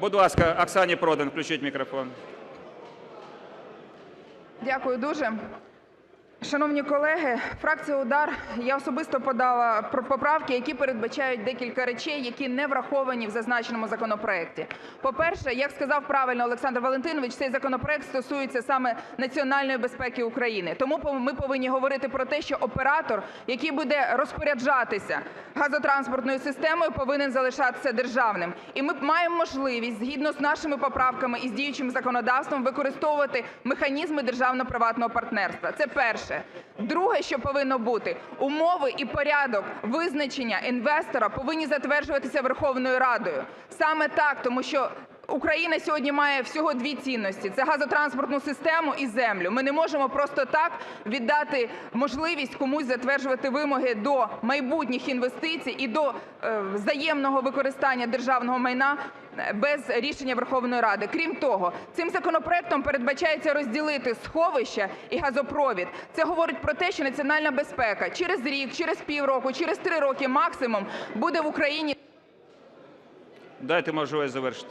Будь ласка, Оксані Продан включіть мікрофон. Дякую дуже. Шановні колеги, фракція "УДАР", я особисто подала поправки, які передбачають декілька речей, які не враховані в зазначеному законопроекті. По-перше, як сказав правильно Олександр Валентинович, цей законопроект стосується саме національної безпеки України. Тому ми повинні говорити про те, що оператор, який буде розпоряджатися газотранспортною системою, повинен залишатися державним. І ми маємо можливість, згідно з нашими поправками і з діючим законодавством, використовувати механізми державно-приватного партнерства. Це перше. Друге, що повинно бути, умови і порядок визначення інвестора повинні затверджуватися Верховною Радою. Саме так, тому що Україна сьогодні має всього дві цінності: це газотранспортну систему і землю. Ми не можемо просто так віддати можливість комусь затверджувати вимоги до майбутніх інвестицій і до е, взаємного використання державного майна е, без рішення Верховної Ради. Крім того, цим законопроектом передбачається розділити сховища і газопровід. Це говорить про те, що національна безпека через рік, через півроку, через три роки максимум буде в Україні. Дайте можливість завершити.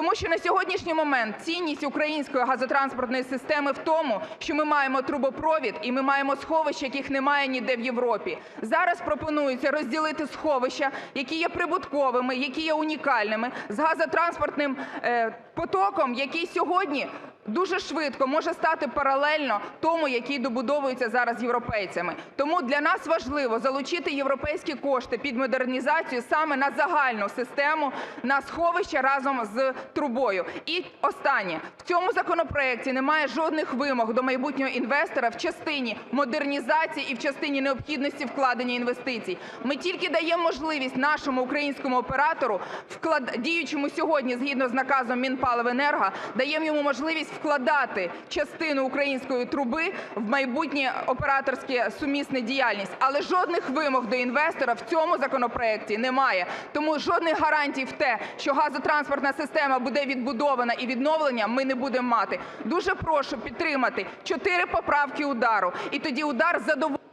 Тому що на сьогоднішній момент цінність української газотранспортної системи в тому, що ми маємо трубопровід і ми маємо сховища, яких немає ніде в Європі. Зараз пропонується розділити сховища, які є прибутковими, які є унікальними, з газотранспортним е, потоком, який сьогодні дуже швидко може стати паралельно тому, який добудовується зараз європейцями. Тому для нас важливо залучити європейські кошти під модернізацію саме на загальну систему, на сховища разом з трубою. І останнє. В цьому законопроекті немає жодних вимог до майбутнього інвестора в частині модернізації і в частині необхідності вкладення інвестицій. Ми тільки даємо можливість нашому українському оператору, вклад... діючому сьогодні згідно з наказом Мінпаливенерго, даємо йому можливість вкладати частину української труби в майбутнє операторське сумісне діяльність. Але жодних вимог до інвестора в цьому законопроекті немає. Тому жодних гарантій в те, що газотранспортна система буде відбудована і відновлена, ми не будемо мати. Дуже прошу підтримати чотири поправки "УДАРу", і тоді "УДАР" з задоволенням